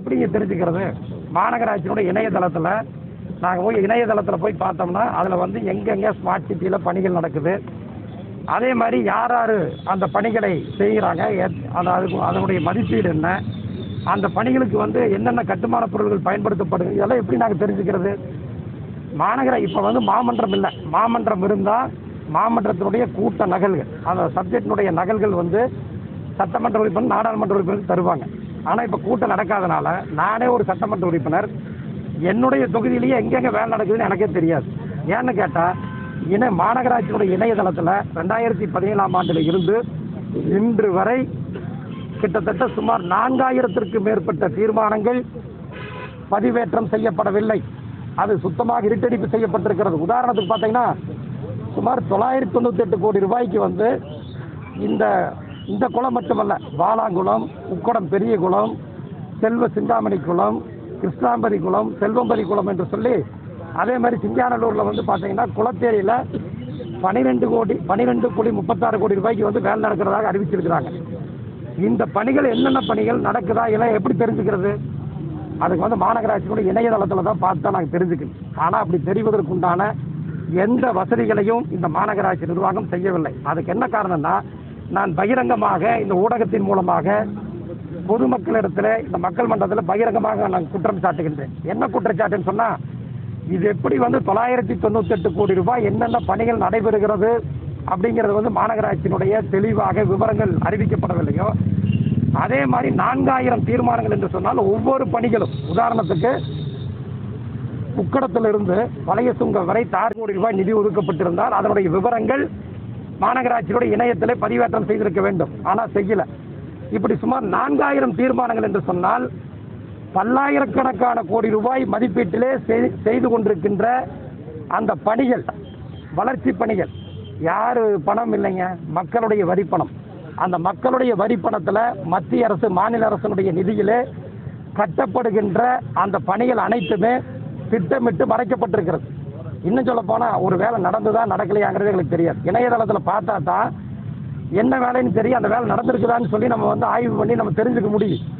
எப்படிங்க தெரிஞ்சுக்கிறது? மாநகராட்சியினுடைய இணையதளத்தில் நாங்கள் போய் இணையதளத்தில் போய் பார்த்தோம்னா அதில் வந்து எங்கெங்கே ஸ்மார்ட் சிட்டியில் பணிகள் நடக்குது. அதே மாதிரி யார் யார் அந்த பணிகளை செய்கிறாங்க எத்- அது அதுக்கு அதனுடைய மதிப்பீடு என்ன அந்த பணிகளுக்கு வந்து என்னென்ன கட்டுமான பொருட்கள் பயன்படுத்தப்படுது இதெல்லாம் எப்படி நாங்கள் தெரிஞ்சுக்கிறது? மாநகர இப்போ வந்து மாமன்றம் இல்லை. மாமன்றம் இருந்தால் மாமன்றத்தினுடைய கூட்ட நகல்கள் அந்த சப்ஜெக்டினுடைய நகல்கள் வந்து சட்டமன்ற உறுப்பினர் நாடாளுமன்ற உறுப்பினருக்கு தருவாங்க. ஆனால் இப்போ கூட்டம் நடக்காதனால நானே ஒரு சட்டமன்ற உறுப்பினர். என்னுடைய தொகுதியிலேயே எங்கெங்கே வேலை நடக்குதுன்னு எனக்கே தெரியாது. ஏன்னு கேட்டால் இணை மாநகராட்சியுடைய இணையதளத்தில் ரெண்டாயிரத்தி பதினேழாம் ஆண்டில் இருந்து இன்று வரை கிட்டத்தட்ட சுமார் நான்காயிரத்திற்கு மேற்பட்ட தீர்மானங்கள் பதிவேற்றம் செய்யப்படவில்லை. அது சுத்தமாக இருட்டடிப்பு செய்யப்பட்டிருக்கிறது. உதாரணத்துக்கு பார்த்தீங்கன்னா சுமார் தொள்ளாயிரத்தி தொண்ணூற்றி எட்டு கோடி ரூபாய்க்கு வந்து இந்த இந்த குளம் மட்டுமல்ல வாலாங்குளம் உக்கடம் பெரிய குளம் செல்வ சிந்தாமணி குளம் கிருஷ்ணாம்பதி குளம் செல்வம்பரி குளம் என்று சொல்லி அதே மாதிரி சிங்கானலூரில் வந்து பார்த்தீங்கன்னா குளத்தேரியில் பனிரெண்டு கோடி பனிரெண்டு கோடி முப்பத்தாறு கோடி ரூபாய்க்கு வந்து வேலை நடக்கிறதாக அறிவிச்சிருக்கிறாங்க. இந்த பணிகள் என்னென்ன பணிகள் நடக்குதா இதெல்லாம் எப்படி தெரிஞ்சுக்கிறது? அதுக்கு வந்து மாநகராட்சியோட இணையதளத்தில் தான் பார்த்து தான் நாங்கள் தெரிஞ்சுக்கணும். ஆனால் அப்படி தெரிவதற்குண்டான எந்த வசதிகளையும் இந்த மாநகராட்சி நிர்வாகம் செய்யவில்லை. அதுக்கு என்ன காரணம்னா நான் பகிரங்கமாக இந்த ஊடகத்தின் மூலமாக பொதுமக்களிடத்தில் இந்த மக்கள் மன்றத்தில் பகிரங்கமாக நான் குற்றம் சாட்டுகின்றேன். என்ன குற்றச்சாட்டுன்னு சொன்னால் இது எப்படி வந்து தொள்ளாயிரத்தி தொண்ணூத்தெட்டு கோடி ரூபாய் என்னென்ன பணிகள் நடைபெறுகிறது அப்படிங்கிறது வந்து மாநகராட்சியினுடைய தெளிவாக விவரங்கள் அறிவிக்கப்படவில்லையோ அதே மாதிரி நான்காயிரம் தீர்மானங்கள் என்று சொன்னால் ஒவ்வொரு பணிகளும் உதாரணத்துக்கு உக்கடத்திலிருந்து பழைய சுங்கம் வரை தார் கோடி ரூபாய் நிதி ஒதுக்கப்பட்டிருந்தால் அதனுடைய விவரங்கள் மாநகராட்சியுடைய இணையத்திலே பதிவேற்றம் செய்திருக்க வேண்டும். ஆனால் செய்யல. இப்படி சுமார் நான்காயிரம் தீர்மானங்கள் என்று சொன்னால் பல்லாயிரக்கணக்கான கோடி ரூபாய் மதிப்பீட்டிலே செய்- செய்து கொண்டிருக்கின்ற அந்த பணிகள் வளர்ச்சி பணிகள் யார் பணம் இல்லைங்க? மக்களுடைய வரி பணம். அந்த மக்களுடைய வரி பணத்தில் மத்திய அரசு மாநில அரசினுடைய நிதியிலே கட்டப்படுகின்ற அந்த பணிகள் அனைத்துமே திட்டமிட்டு மறைக்கப்பட்டிருக்கிறது. இன்னும் சொல்ல போனால் ஒரு வேலை நடந்ததா நடக்கலையாங்கிறது எங்களுக்கு தெரியாது. இணையதளத்தில் பார்த்தா தான் என்ன வேலைன்னு தெரியும். அந்த வேலை நடந்திருக்குதான்னு சொல்லி நம்ம வந்து ஆய்வு பண்ணி நம்ம தெரிஞ்சுக்க முடியும்.